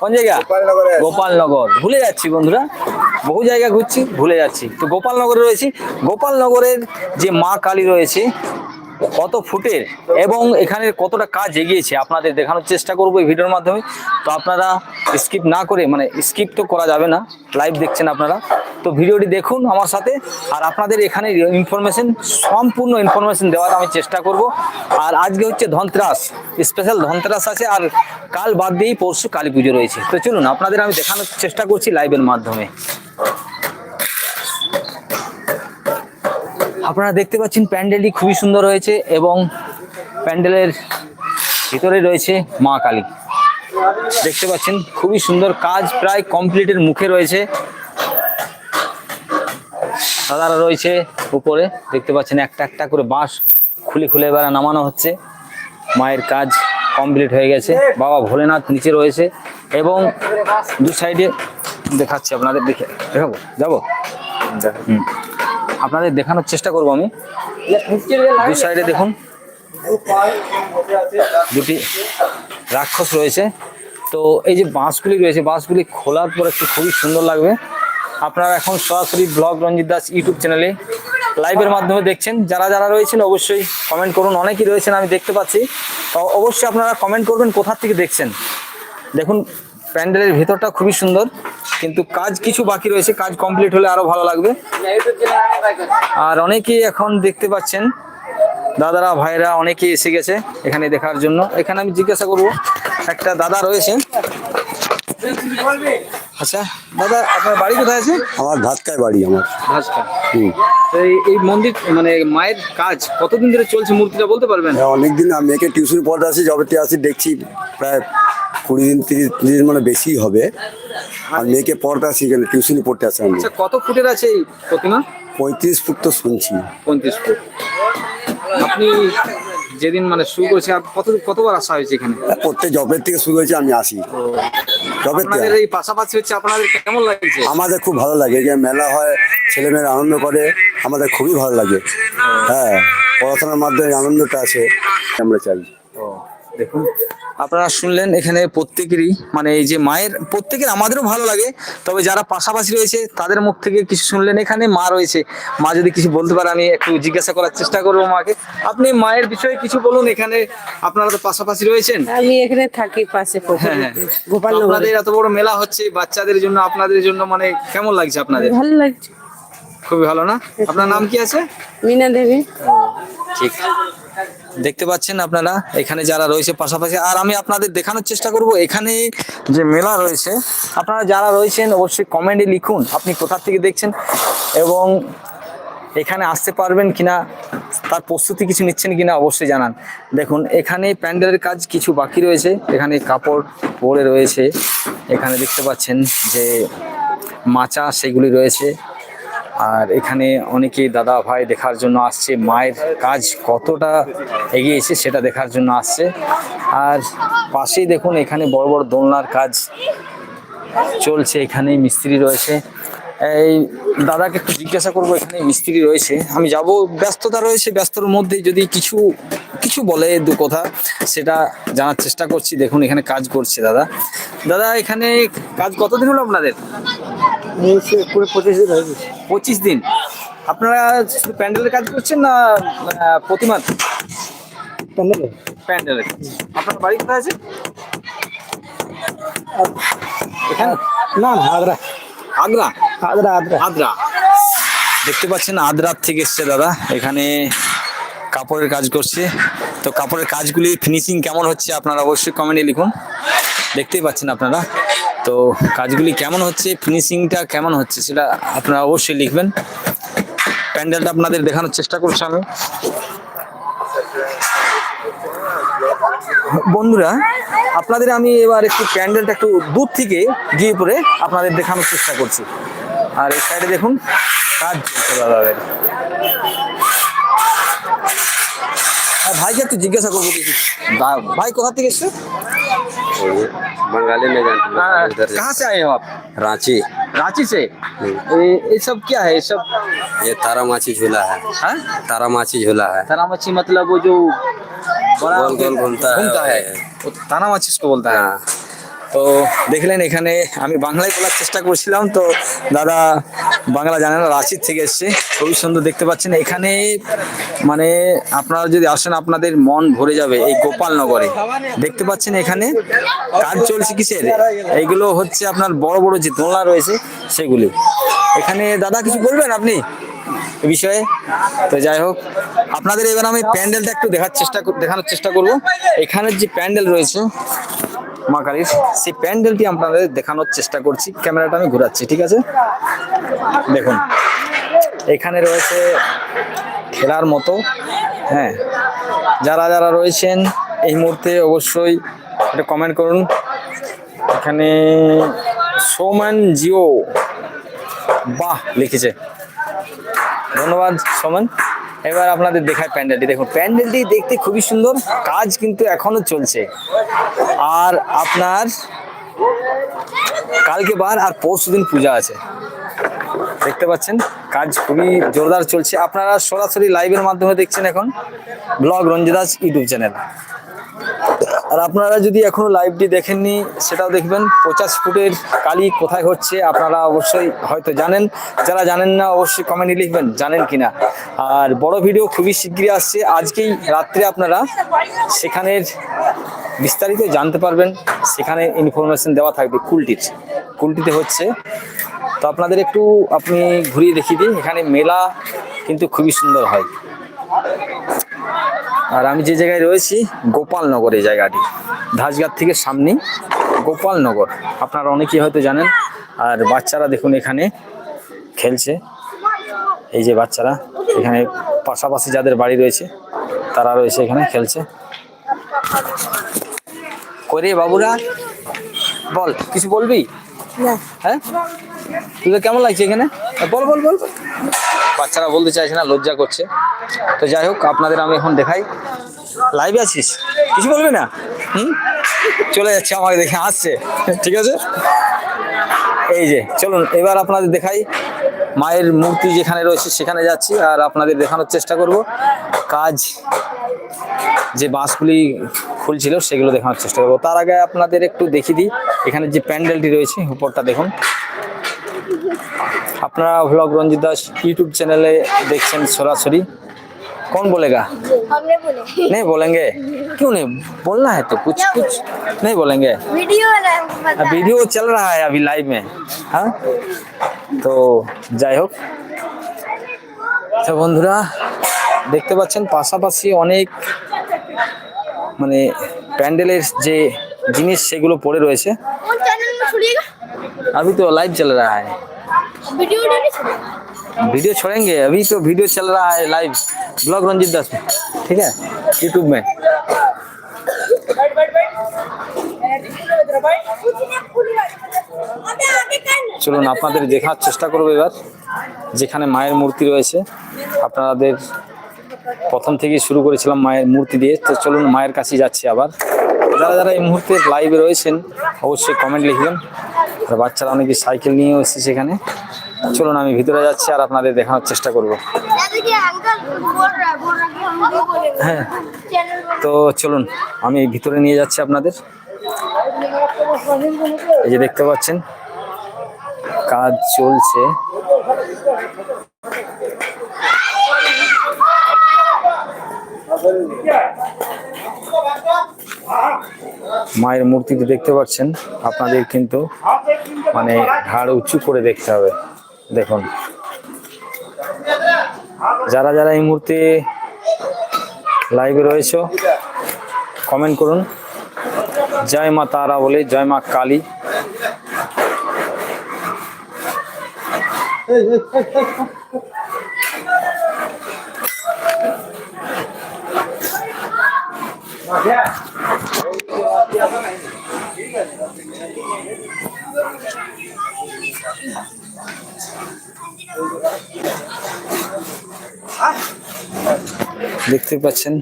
কোন জায়গা? গোপালনগর। ভুলে যাচ্ছি বন্ধুরা। বহু জায়গা ঘুরছি ভুলে যাচ্ছি। তো গোপালনগরে রয়েছি। গোপালনগরের যে মা কালী রয়েছে কত ফুটের এবং এখানে কতটা কাজ এগিয়েছে আপনাদের দেখানোর চেষ্টা করব এই ভিডিওর মাধ্যমে। তো আপনারা স্কিপ না করে মানে স্কিপ তো করা যাবে না লাইভ দেখছেন আপনারা। তো ভিডিওটি দেখুন আমার সাথে, আর আপনাদের এখানে ইনফরমেশন সম্পূর্ণ ইনফরমেশন দেওয়ার আমি চেষ্টা করব। আর আজকে হচ্ছে ধনতেরাস স্পেশাল ধনতেরাস আছে, আর কাল বাদ দিয়েই পরশু কালী পুজো রয়েছে। তো চলুন, আপনাদের আমি দেখানোর চেষ্টা করছি লাইভের মাধ্যমে। আপনারা দেখতে পাচ্ছেন প্যান্ডেলটি খুবই সুন্দর হয়েছে এবং প্যান্ডেলের ভিতরে রয়েছে মা কালী। দেখতে পাচ্ছেন খুবই সুন্দর কাজ প্রায় কমপ্লিটের মুখে রয়েছে। সাদারা রয়েছে উপরে, দেখতে পাচ্ছেন একটা একটা করে বাঁশ খুলে খুলে এবার নামানো হচ্ছে। মায়ের কাজ কমপ্লিট হয়ে গেছে। বাবা ভোলেনাথ নিচে রয়েছে এবং দু সাইডে দেখাচ্ছি আপনাদের, দেখে দেখাবো, যাব? হুম। আপনাদের দেখানোর চেষ্টা করব আমি। দু সাইডে দেখুন। দুটি রাক্ষস রয়েছে। তো এই যে বাঁশগুলি রয়েছে, বাঁশগুলি খোলার পর একটু খুবই সুন্দর লাগবে। আপনারা এখন সরাসরি ব্লগ রঞ্জিত দাস ইউটিউব চ্যানেলে লাইভের মাধ্যমে দেখছেন। যারা যারা রয়েছেন অবশ্যই কমেন্ট করুন। অনেকেই রয়েছেন, আমি দেখতে পাচ্ছি। অবশ্যই আপনারা কমেন্ট করবেন কোথা থেকে দেখছেন। দেখুন, প্যান্ডেলের ভেতরটা খুবই সুন্দর। কিন্তু কাজ কিছু বাকি রয়েছে কাজ কমপ্লিট হলে আরও ভালো লাগবে। আর অনেকেই এখন দেখতে পাচ্ছেন দাদারা ভাইরা অনেকেই এসে গেছে এখানে দেখার জন্য। এখানে আমি জিজ্ঞাসা করব একটা দাদা রয়েছে। আচ্ছা দাদা আপনার বাড়ি কোথায় আছে? আমার ভাতকায় বাড়ি আমার। হুম। এই এই মন্দির মানে মায়ের কাজ কতদিন ধরে চলছে মূর্তিটা বলতে পারবেন? অনেকদিন আমি মেয়েকে টিউশন পড়তে আসি থেকে আসি দেখছি প্রায় কুড়ি দিন তিরিশ তিরিশ দিন মানে বেশি হবে। আর মেয়েকে পড়তে আসি এখানে টিউশনি পড়তে আসে আমি আচ্ছা কত ফুটের আছে এই প্রতিমা? পঁয়ত্রিশ ফুট তো শুনছি। পঁয়ত্রিশ ফুট। আপনি যেদিন মানে শুরু করেছে কত কতবার আসা হয়েছে এখানে? প্রত্যেক জবের থেকে শুরু হয়েছে আমি আসি। জবের থেকে। এই পাশাপাশি হচ্ছে আপনাদের কেমন লাগছে? আমাদের খুব ভালো লাগে যে মেলা হয় ছেলেমেয়েরা আনন্দ করে আমাদের খুবই ভালো লাগে। হ্যাঁ পড়াশোনার মাধ্যমে আনন্দটা আছে আমরা চাই। ও, দেখুন। আপনারা শুনলেন এখানে প্রত্যেকেরই মানে এই যে মায়ের প্রত্যেকের আমাদেরও ভালো লাগে তবে যারা পাশাপাশি রয়েছে তাদের মুখ থেকে কিছু শুনলেন এখানে মা রয়েছে। মা যদি কিছু বলতে পারে আমি একটু জিজ্ঞাসা করার চেষ্টা করব মাকে। আপনি মায়ের বিষয়ে কিছু বলুন এখানে আপনারা তো পাশাপাশি রয়েছেন? আমি এখানে থাকি পাশে হ্যাঁ হ্যাঁ। আপনাদের এত বড় মেলা হচ্ছে বাচ্চাদের জন্য আপনাদের জন্য মানে কেমন লাগছে আপনাদের? ভালো লাগছে। খুবই ভালো না? আপনার নাম কি আছে? মিনা দেবী। ঠিক। দেখতে পাচ্ছেন আপনারা, এখানে যারা রয়েছে পাশাপাশি। আর আমি আপনাদের দেখানোর চেষ্টা করব, এখানে যে মেলা রয়েছে, আপনারা যারা রয়েছেন অবশ্যই কমেন্টে লিখুন, আপনি কোথা থেকে দেখছেন এবং এখানে আসতে পারবেন কিনা, তার প্রস্তুতি কিছু নিচ্ছেন কিনা অবশ্যই জানান। দেখুন, এখানে প্যান্ডেলের কাজ কিছু বাকি রয়েছে, এখানে কাপড় পরে রয়েছে। এখানে দেখতে পাচ্ছেন যে মাচা, সেগুলি রয়েছে। আর এখানে অনেকে দাদা ভাই দেখার জন্য আসছে, মায়ের কাজ কতটা এগিয়েছে সেটা দেখার জন্য আসছে। আর পাশেই দেখুন এখানে বড় বড় দোলনার কাজ চলছে এখানে মিস্ত্রি রয়েছে। এই দাদাকে একটু জিজ্ঞাসা করব এখানে মিস্ত্রি রয়েছে। আমি যাব ব্যস্ততা রয়েছে ব্যস্তর মধ্যে যদি কিছু কিছু বলে দু কথা সেটা জানার চেষ্টা করছি। দেখুন এখানে কাজ করছে দাদা। দাদা এখানে কাজ কতদিন হলো আপনাদের? পঁচিশ দিন হয়ে গেছে। পঁচিশ দিন। আপনারা শুধু প্যান্ডেলের কাজ করছেন না প্রতিমার? প্রতিমা প্যান্ডেলের আপনার বাড়ি কোথায় আছে? এখানে না না আদ্রা আগ্রা। আদ্রা আদ্রা। আদ্রা। দেখতে পাচ্ছেন আদ্রার থেকে এসছে দাদা। এখানে কাপড়ের কাজ করছে। তো কাপড়ের কাজগুলি ফিনিশিং কেমন হচ্ছে আপনারা অবশ্যই কমেন্টে লিখুন। দেখতেই পাচ্ছেন আপনারা। তো কাজগুলি কেমন হচ্ছে ফিনিশিংটা কেমন হচ্ছে সেটা আপনারা অবশ্যই লিখবেন। প্যান্ডেলটা আপনাদের দেখানোর চেষ্টা করছি আমি। বন্ধুরা, আপনাদের আমি এবার একটু প্যান্ডেলটা একটু দূর থেকে গিয়ে পরে আপনাদের দেখানোর চেষ্টা করছি। আর এই সাইডে দেখুন কাজ চলছে দাদাদের আর ভাইকে একটু জিজ্ঞাসা করবো কিছু দা- भाई कोथा থেকে এসছে बंगाली में जानते हाँ, हैं इधर से कहाँ से आए हो आप रांची रांची से ये ये सब क्या है ये सब ये तारा माछी झूला है हाँ तारा माछी झूला है ताना मच्छी मतलब वो जो बड़ा गोल गोल घूमता है घूमता है वही है। वो ताना मच्छी इसको बोलता है हाँ তো দেখলেন এখানে আমি বাংলায় বলার চেষ্টা করছিলাম, তো দাদা বাংলা জানে না, রাঁচির থেকে এসছে। খুবই সুন্দর দেখতে পাচ্ছেন। এখানে মানে আপনারা যদি আসেন, আপনাদের মন ভরে যাবে এই গোপালনগরে। দেখতে পাচ্ছেন এখানে কাজ চলছে কিসের? এইগুলো হচ্ছে আপনার বড় বড় যে দোলনা রয়েছে, সেগুলি। এখানে দাদা কিছু বলবেন আপনি বিষয়ে? তো যাই হোক, আপনাদের এবার আমি প্যান্ডেলটা একটু দেখার চেষ্টা দেখানোর চেষ্টা করব। এখানের যে প্যান্ডেল রয়েছে মা কালীর সেই প্যান্ডেলটি আপনাদের দেখানোর চেষ্টা করছি। ক্যামেরাটা আমি ঘোরাচ্ছি, ঠিক আছে? দেখুন, এখানে রয়েছে খেলার মতো হ্যাঁ। যারা যারা রয়েছেন, এই মুহূর্তে অবশ্যই একটা কমেন্ট করুন। এখানে সোম্যান জিও, বাহ, লিখেছে। ধন্যবাদ, সোমন। এবার আপনাদের দেখায় প্যান্ডেলটি। দেখুন, প্যান্ডেলটি দেখতে খুবই সুন্দর, কাজ কিন্তু এখনও চলছে। আর আপনার কালকে বার আর পরশু দিন পূজা আছে। দেখতে পাচ্ছেন, কাজ খুবই জোরদার চলছে। আপনারা সরাসরি লাইভের মাধ্যমে দেখছেন এখন ব্লগ রঞ্জিদাস ইউটিউব চ্যানেল। আর আপনারা যদি এখনও লাইভটি দেখেননি, সেটাও দেখবেন। পঁচাশ ফুটের কালি কোথায় হচ্ছে, আপনারা অবশ্যই হয়তো জানেন। যারা জানেন না, অবশ্যই কমেন্টে লিখবেন, জানেন কিনা। আর বড় ভিডিও খুবই শীঘ্রই আসছে। আজকেই রাত্রে আপনারা সেখানের বিস্তারিত জানতে পারবেন। সেখানে ইনফরমেশন দেওয়া থাকবে কুলটির। কুলটিতে হচ্ছে। তো আপনাদের একটু আপনি ঘুরিয়ে দেখিয়ে দিই এখানে মেলা কিন্তু খুবই সুন্দর হয়। আর আমি যে জায়গায় রয়েছি গোপালনগর এই জায়গাটি। ধাসঘাট থেকে সামনে গোপালনগর। আপনারা অনেকেই হয়তো জানেন আর বাচ্চারা দেখুন এখানে খেলছে। এই যে বাচ্চারা এখানে পাশাপাশি যাদের বাড়ি রয়েছে তারা রয়েছে এখানে খেলছে। করে বাবুরা? বল কিছু বলবি? হ্যাঁ? তোদের কেমন লাগছে এখানে? বল বল বল। বাচ্চারা বলতে চাইছে না লজ্জা করছে। তো যাই হোক, আপনাদের আমি এখন দেখাই। লাইভে আছিস? কিছু বলবি না? হুম? চলে যাচ্ছে আমাকে দেখে, আসছে। ঠিক আছে? এই যে, চলুন, এবার আপনাদের দেখাই। মায়ের মূর্তি যেখানে রয়েছে, সেখানে যাচ্ছি আর আপনাদের দেখানোর চেষ্টা করব। কাজ যে বাঁশগুলি খুলছিল, সেগুলো দেখানোর চেষ্টা করব। তার আগে আপনাদের একটু দেখিয়ে দিই। এখানে যে প্যান্ডেলটি রয়েছে উপরটা দেখুন। আপনারা ভ্লগ রঞ্জিত দাস ইউটিউব চ্যানেলে দেখছেন সরাসরি। कौन बोलेगा हमने बोले नहीं बोलेंगे क्यों नहीं बोलना है तो कुछ कुछ नहीं बोलेंगे वीडियो वाला बता अब वीडियो चल रहा है अभी लाइव में हाँ তো যাই হোক তো বন্ধুরা দেখতে পাচ্ছেন পাশাপাশি অনেক মানে প্যান্ডেলের যে জিনিস সেগুলো পড়ে রয়েছে कौन चैनल में छोड़िएगा अभी तो लाइव चल रहा है वीडियो नहीं छोड़ेगा वीडियो छोड़ेंगे अभी तो वीडियो चल रहा है लाइव ब्लॉग रंजीत दास में ठीक है यूट्यूब में अबे आगे कर চলুন আপনাদের দেখার চেষ্টা করবো এবার যেখানে মায়ের মূর্তি রয়েছে আপনাদের প্রথম থেকে শুরু করেছিলাম মায়ের মূর্তি দিয়ে তো চলুন মায়ের কাছে যাচ্ছি আবার যারা যারা এই মুহূর্তে লাইভে রয়েছেন অবশ্যই কমেন্ট লিখবেন আর বাচ্চারা অনেকে সাইকেল নিয়েও এসেছে সেখানে চলুন, আমি ভিতরে যাচ্ছি আর আপনাদের দেখানোর চেষ্টা করব। হ্যাঁ তো চলুন, আমি ভিতরে নিয়ে যাচ্ছি আপনাদের। এই যে দেখতে পাচ্ছেন, কাজ চলছে। মায়ের মূর্তিটি দেখতে পাচ্ছেন, আপনাদের কিন্তু মানে ঘাড় উঁচু করে দেখতে হবে। দেখুন। যারা যারা এই মুহূর্তে লাইভে রয়েছে কমেন্ট করুন। জয় মা তারা বলে, জয় মা কালী দেখতে পাচ্ছেন কোথায় গেলি আমি জানি না বললে এগারো টাকা তোকে দিতে বলল টাকাও কাটবে পাচ্ছেন।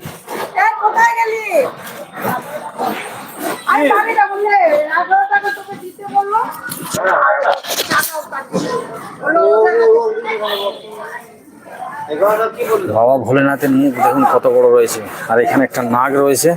বাবা ভোলেনাথের মুখ দেখুন কত বড় রয়েছে। আর এখানে একটা নাগ রয়েছে।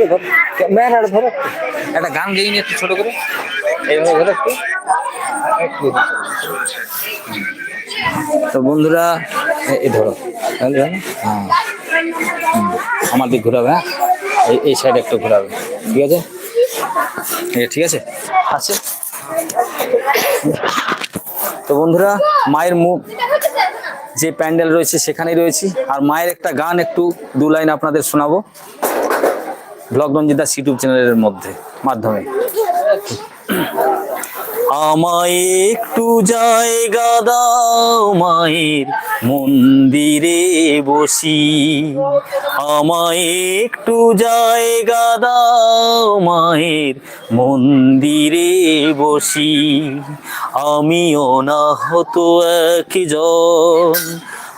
এইভাবে। না ধরে একটা গান গেয়ে নিয়ে একটু ছোট করে। একটু। তো বন্ধুরা এই ধরো? হ্যাঁ। আমার দিক ঘোরাবে হ্যাঁ? এই এই সাইডে একটু ঘোরাবে। ঠিক আছে? ঠিক আছে? আছে। তো বন্ধুরা, মায়ের মুখ যে প্যান্ডেল রয়েছে সেখানেই রয়েছি। আর মায়ের একটা গান একটু দু লাইন আপনাদের শোনাবো। ব্লগ রঞ্জিতাস ইউটিউব চ্যানেলের মধ্যে, মাধ্যমে। আমায় একটু জায়গা দাও মায়ের মন্দিরে বসি। আমায় একটু জায়গা দাও মায়ের মন্দিরে বসি। আমিও না হতো একজন,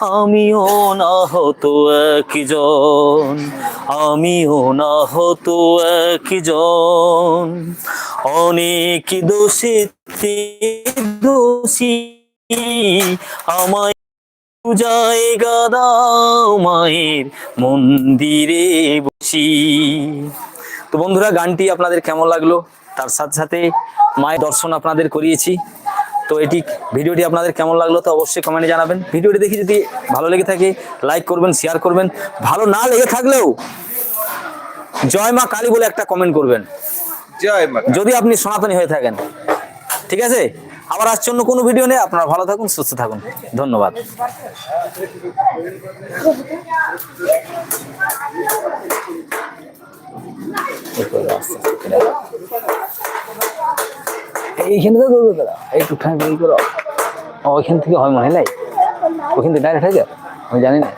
আমিও না হতো একজন, আমিও না হতো একজন। অনেক দোষেতে দোষী। আমায় একটু জায়গা দাও মায়ের মন্দিরে বসি। তো বন্ধুরা, গানটি আপনাদের কেমন লাগল? তার সাথে সাথে মায়ের দর্শন আপনাদের করিয়েছি। তো এটি ভিডিওটি আপনাদের কেমন লাগল তো অবশ্যই কমেন্টে জানাবেন। ভিডিওটি দেখি যদি ভালো লেগে থাকে লাইক করবেন শেয়ার করবেন। ভালো না লেগে থাকলেও জয় মা কালী বলে একটা কমেন্ট করবেন। যদি আপনি সনাতনী হয়ে থাকেন। ঠিক আছে? আবার আসছে অন্য কোনো ভিডিও নেই আপনারা ভালো থাকুন, সুস্থ থাকুন। ধন্যবাদ। এইখানে তো তারা একটু ঠাঁই করো। ওইখান থেকে হয় মনে হয় ওইখান থেকে ডাইরেক্ট হয়ে যায় আমি জানি না।